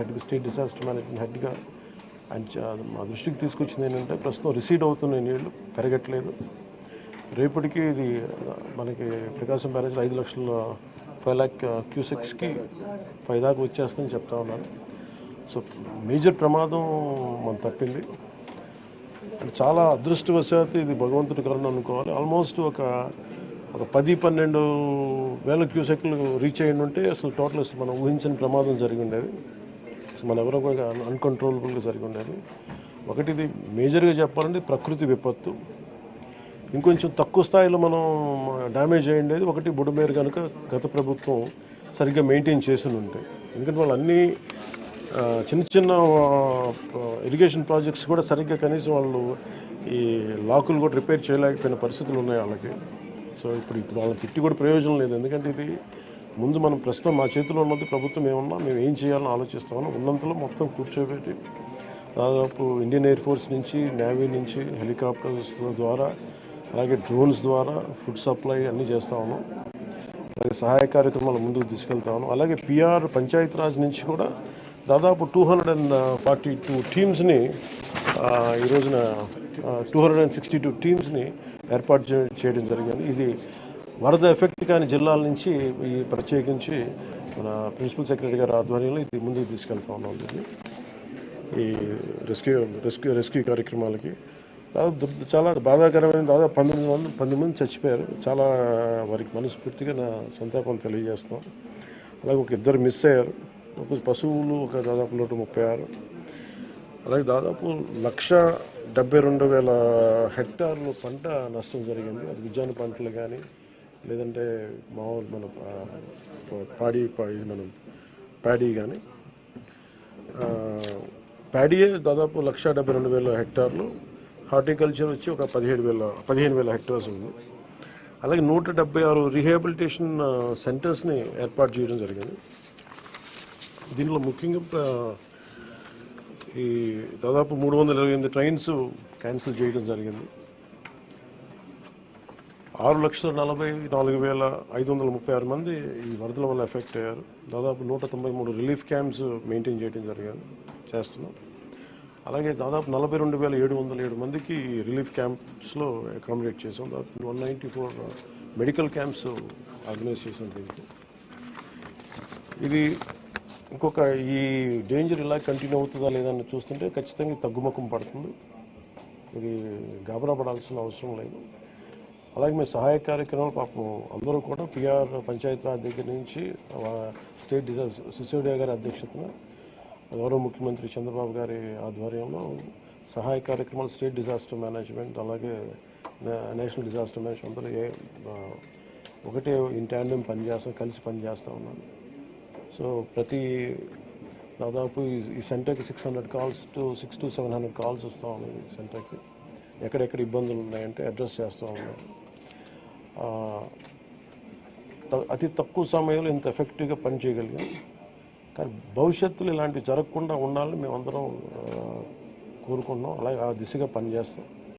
హెడ్గా state disaster management హెడ్గా ఆయన మా దృష్టికి తీసుకొచ్చింది ఏంటంటే ప్రస్తుతం రిసీడ్ అవుతున్న నీళ్ళు పెరగట్లేదు. రేపటికి ఇది మనకి ప్రకాశం బ్యారేజ్లో ఐదు లక్షల ఫైవ్ ల్యాక్ క్యూసెక్స్కి ఫైవ్ దాకా వచ్చేస్తుందని చెప్తా ఉన్నారు. సో మేజర్ ప్రమాదం మనం తప్పింది. అంటే చాలా అదృష్టవశాత్తు ఇది భగవంతుడి కరుణ అనుకోవాలి. ఆల్మోస్ట్ ఒక ఒక పది పన్నెండు వేల క్యూసెక్లు రీచ్ అయ్యి ఉంటే అసలు టోటల్ అసలు మనం ఊహించని ప్రమాదం జరిగి ఉండేది. మన ఎవరో కూడా అన్కంట్రోలబుల్గా జరిగి ఉండేది. ఒకటి ఇది మేజర్గా చెప్పాలంటే ప్రకృతి విపత్తు. ఇంకొంచెం తక్కువ స్థాయిలో మనం డ్యామేజ్ అయ్యేది ఒకటి బుడమేరు కనుక గత ప్రభుత్వం సరిగ్గా మెయింటైన్ చేసి ఉంటే. ఎందుకంటే వాళ్ళు అన్ని చిన్న చిన్న ఇరిగేషన్ ప్రాజెక్ట్స్ కూడా సరిగ్గా కనీసం వాళ్ళు ఈ లాకులు కూడా రిపేర్ చేయలేకపోయిన పరిస్థితులు ఉన్నాయి వాళ్ళకి. సో ఇప్పుడు ఇప్పుడు వాళ్ళని తిట్టి కూడా ప్రయోజనం లేదు. ఎందుకంటే ఇది ముందు మనం ప్రస్తుతం మా చేతిలో ఉన్నది ప్రభుత్వం ఏమన్నా మేము ఏం చేయాలని ఆలోచిస్తామని ఉన్నంతలో మొత్తం కూర్చోబెట్టి దాదాపు ఇండియన్ ఎయిర్ ఫోర్స్ నుంచి నేవీ నుంచి హెలికాప్టర్స్ ద్వారా అలాగే డ్రోన్స్ ద్వారా ఫుడ్ సప్లై అన్నీ చేస్తా ఉన్నాం. అలాగే సహాయ కార్యక్రమాలు ముందుకు తీసుకెళ్తా ఉన్నాం. అలాగే పిఆర్ పంచాయతీరాజ్ నుంచి కూడా దాదాపు two hundred and forty two టీమ్స్ని ఈ రోజున two hundred and sixty two టీమ్స్ని ఏర్పాటు చేయడం జరిగింది. ఇది వరద ఎఫెక్ట్ కాని జిల్లాల నుంచి ఈ ప్రత్యేకించి మన ప్రిన్సిపల్ సెక్రటరీ గారి ఆధ్వర్యంలో ఇది ముందుకు తీసుకెళ్తా ఉన్నాం దీన్ని ఈ రెస్క్యూ రెస్క్యూ రెస్క్యూ కార్యక్రమాలకి దాదాపు చాలా బాధాకరమైన దాదాపు పంతొమ్మిది మంది పంతొమ్మిది మంది చచ్చిపోయారు. చాలా వారికి మనస్ఫూర్తిగా నా సంతాపం తెలియజేస్తాం అలాగే ఒక ఇద్దరు మిస్ అయ్యారు. ఒక పశువులు ఒక దాదాపు నూట ముప్పై ఆరు. అలాగే దాదాపు లక్ష డెబ్బై రెండు వేల హెక్టార్లు పంట నష్టం జరిగింది. అది ఉద్యాన పంటలు కానీ లేదంటే మామూలు మన పాడి ఇది మనం ప్యాడీ కానీ ప్యాడీయే దాదాపు లక్ష డెబ్బై రెండు వేల హెక్టార్లు. హార్టికల్చర్ వచ్చి ఒక పదిహేడు వేల పదిహేను వేల హెక్టార్స్ ఉంది. అలాగే నూట డెబ్బై ఆరు రీహాబిలిటేషన్ సెంటర్స్ని ఏర్పాటు చేయడం జరిగింది. దీనిలో ముఖ్యంగా ఈ దాదాపు మూడు వందల ఇరవై ఎనిమిది ట్రైన్స్ క్యాన్సిల్ చేయడం జరిగింది. ఆరు లక్షల నలభై నాలుగు వేల ఐదు వందల ముప్పై ఆరు మంది ఈ వరదల వల్ల ఎఫెక్ట్ అయ్యారు. దాదాపు నూట తొంభై మూడు రిలీఫ్ క్యాంప్స్ మెయింటైన్ చేయడం జరిగింది చేస్తున్నాం. అలాగే దాదాపు నలభై రెండు వేల ఏడు వందల ఏడు మందికి రిలీఫ్ క్యాంప్స్లో అకామిడేట్ చేసాం దాదాపు one ninety four medical camps organise చేసాం దీనికి. ఇది ఇంకొక ఈ డేంజర్ ఇలా కంటిన్యూ అవుతుందా లేదని చూస్తుంటే ఖచ్చితంగా తగ్గుముఖం పడుతుంది. ఇది గాబరా పడాల్సిన అవసరం లేదు. అలాగే మేము సహాయ కార్యక్రమాలు పాపం అందరూ కూడా పిఆర్ పంచాయతీరాజ్ దగ్గర నుంచి స్టేట్ డిజైన్ సిసోడియా గారి అధ్యక్షతన గౌరవ ముఖ్యమంత్రి చంద్రబాబు గారి ఆధ్వర్యంలో సహాయ కార్యక్రమాలు స్టేట్ డిజాస్టర్ మేనేజ్మెంట్ అలాగే నేషనల్ డిజాస్టర్ మేనేజ్మెంట్ అందరూ ఏ ఒకటే ఇన్ ట్యాండమ్ పనిచేస్తాం కలిసి పనిచేస్తూ ఉన్నాం సో ప్రతి దాదాపు ఈ- సెంటర్కి six hundred calls to six to seven hundred calls వస్తూ ఉన్నాయి సెంటర్కి. ఎక్కడెక్కడ ఇబ్బందులు ఉన్నాయంటే అడ్రస్ చేస్తూ ఉన్నాం అతి తక్కువ సమయంలో ఇంత ఎఫెక్టివ్గా పనిచేయగలిగాం కానీ భవిష్యత్తులో ఇలాంటివి జరగకుండా ఉండాలని మేమందరం ఆ, కోరుకుంటున్నాం. అలాగే ఆ దిశగా పనిచేస్తాం.